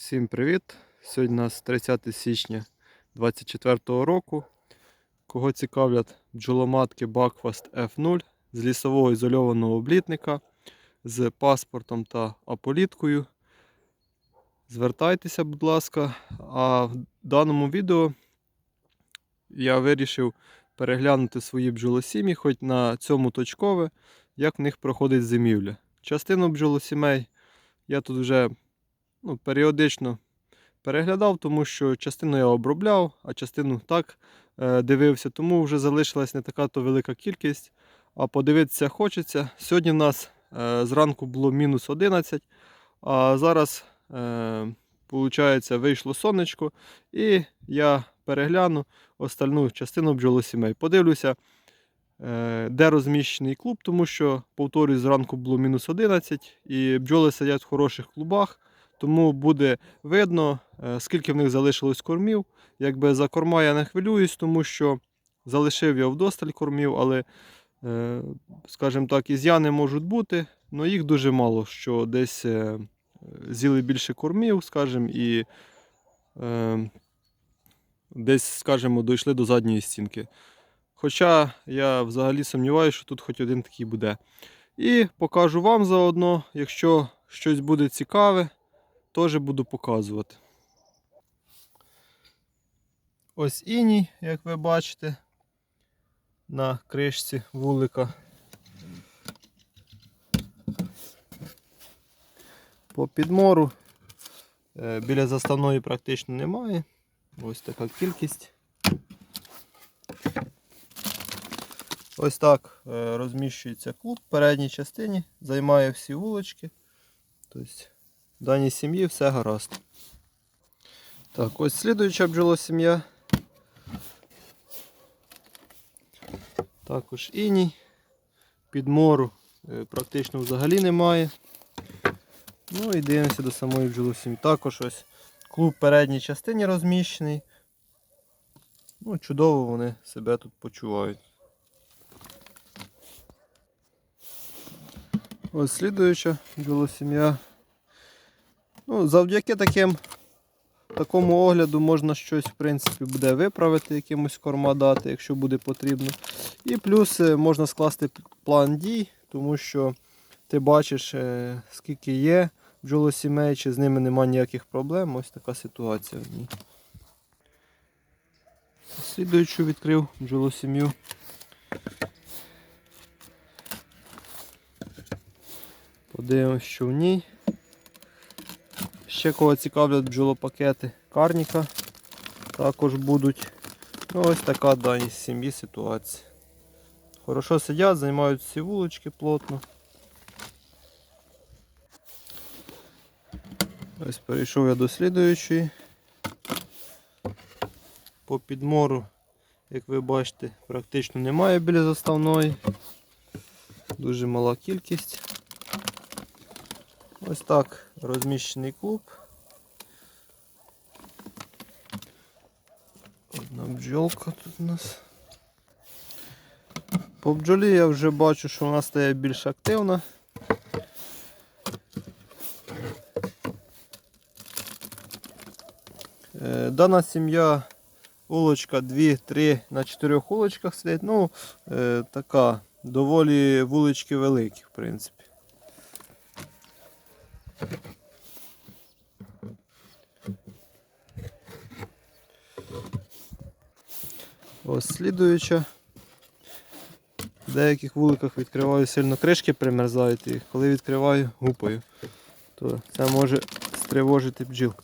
Всім привіт! Сьогодні у нас 30 січня 2024 року. Кого цікавлять бджоломатки Buckfast F0 з лісового ізольованого облітника з паспортом та аполіткою. Звертайтеся, будь ласка. А в даному відео я вирішив переглянути свої бджолосім'ї, хоч на цьому точкове, як в них проходить зимівля. Частину бджолосімей я тут вже ну, періодично переглядав, тому що частину я обробляв, а частину так е, дивився, тому вже залишилась не така то велика кількість. А подивитися хочеться. Сьогодні в нас е, зранку було мінус 11, а зараз, е, виходить, вийшло сонечко, і я перегляну остальну частину бджолосімей. Подивлюся, е, де розміщений клуб, тому що, повторюю, зранку було мінус 11, і бджоли сидять в хороших клубах. Тому буде видно, е, скільки в них залишилось кормів. Якби за корма я не хвилююсь, тому що залишив я вдосталь кормів, але, е, скажімо так, ізяни можуть бути, але їх дуже мало, що десь е, з'їли більше кормів, скажімо, і десь, скажімо, дійшли до задньої стінки. Хоча я взагалі сумніваюся, що тут хоч один такий буде. І покажу вам заодно, якщо щось буде цікаве теж буду показувати. Ось іній, як ви бачите, на кришці вулика. По підмору е, біля заставної практично немає. Ось така кількість. Ось так е, розміщується клуб в передній частині, займає всі вулочки. Тобто в даній сім'ї все гаразд. Так, ось слідуюча бджолосім'я. Також іній. Підмору е, практично взагалі немає. Ну і дивимося до самої бджолосім'ї. Також ось клуб в передній частині розміщений. Ну, чудово вони себе тут почувають. Ось слідуюча бджолосім'я. Ну, Завдяки таким, такому огляду можна щось в принципі, буде виправити, якимось корма дати, якщо буде потрібно. І плюс е, можна скласти план дій, тому що ти бачиш, е, скільки є бджолосімей, чи з ними немає ніяких проблем. Ось така ситуація. в ній. Слідуючу відкрив бджолосім'ю. Подивимось, що в ній. Ще кого цікавлять бджолопакети карніка також будуть. Ну, Ось така дані з сім'ї ситуація. Хорошо сидять, займають всі вулички плотно. Ось перейшов я до слідуючої. По підмору, як ви бачите, практично немає біля заставної. Дуже мала кількість. Ось так розміщений клуб. Одна бджолка тут у нас. По бджолі я вже бачу, що вона стає більш активна. Е, Дана сім'я улочка 2-3 на 4 улочках сидить. Ну, е, така доволі вулички великі, в принципі. Ось слідуюча. В деяких вуликах відкриваю сильно кришки примерзають і коли відкриваю гупаю, то це може стривожити бджіл.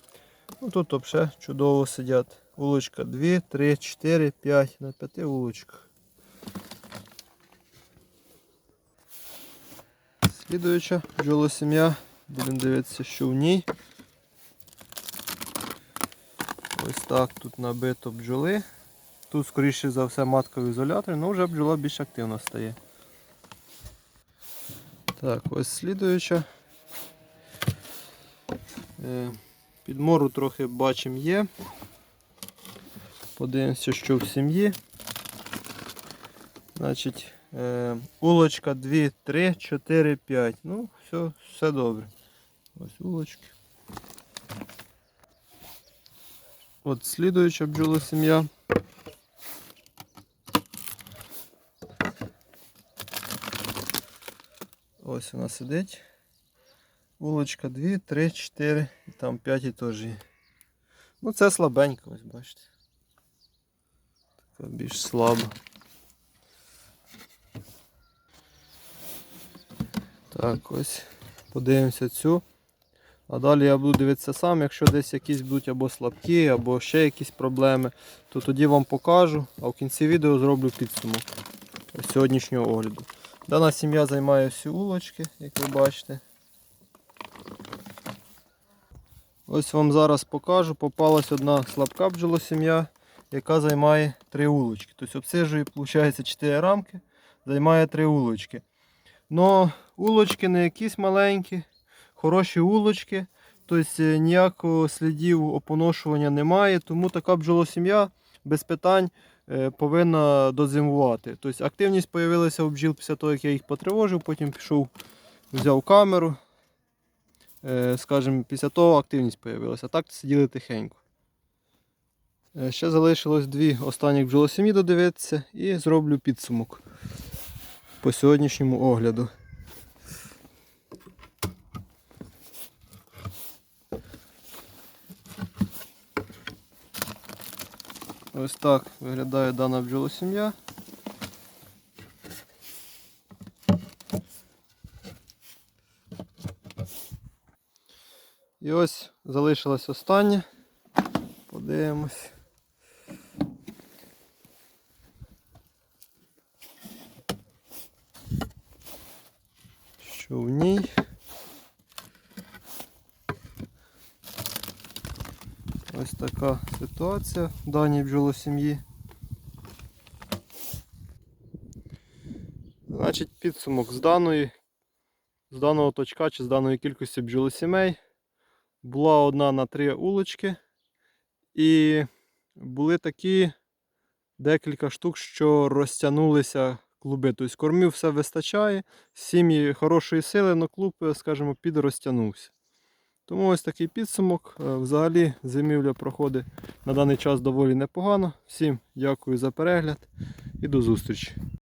Ну, Тут взагалі чудово сидять. Вулочка 2, 3, 4, 5 на 5 вулочках. Слідуюча бджолосім'я. Будемо дивитися, що в ній. Ось так тут набито бджоли. Тут, скоріше за все, матка в ізоляторі, але вже бджола більш активно стає. Так, ось слідуюча. Е, Підмору трохи бачимо є. Подивимося, що в сім'ї. Значить, е, улочка 2, 3, 4, 5. Ну, все, все добре. Ось улочки. От слідуюча бджолосім'я. Ось вона сидить. Вулочка 2, 3, 4 і там 5 і теж є. Ну це слабенька, ось бачите. Така більш слаба. Так, ось подивимося цю. А далі я буду дивитися сам, якщо десь якісь будуть або слабкі, або ще якісь проблеми, то тоді вам покажу, а в кінці відео зроблю підсумок сьогоднішнього огляду. Дана сім'я займає всі улочки, як ви бачите. Ось вам зараз покажу. Попалась одна слабка бджолосім'я, яка займає три улочки. Тобто обсижує, виходить, 4 рамки, займає три улочки. Но улочки не якісь маленькі, хороші улочки. Тобто е, ніякого слідів опоношування немає, тому така бджолосім'я без питань е, повинна дозимувати. Тобто активність з'явилася у бджіл після того, як я їх потривожив, потім пішов, взяв камеру. Е, Скажімо, після того активність з'явилася. Так сиділи тихенько. Ще залишилось дві останніх бджолосім'ї додивитися і зроблю підсумок по сьогоднішньому огляду. Ось так виглядає дана бджолосім'я. І ось залишилось останнє. Подивимось. Що в ній? Ось така ситуація в даній бджолосім'ї. Значить, підсумок з даної, з даного точка чи з даної кількості бджолосімей була одна на три улочки. І були такі декілька штук, що розтягнулися клуби. Тобто кормів все вистачає, сім'ї хорошої сили, але клуб, скажімо, підрозтягнувся. Тому ось такий підсумок. Е, Взагалі зимівля проходить на даний час доволі непогано. Всім дякую за перегляд і до зустрічі.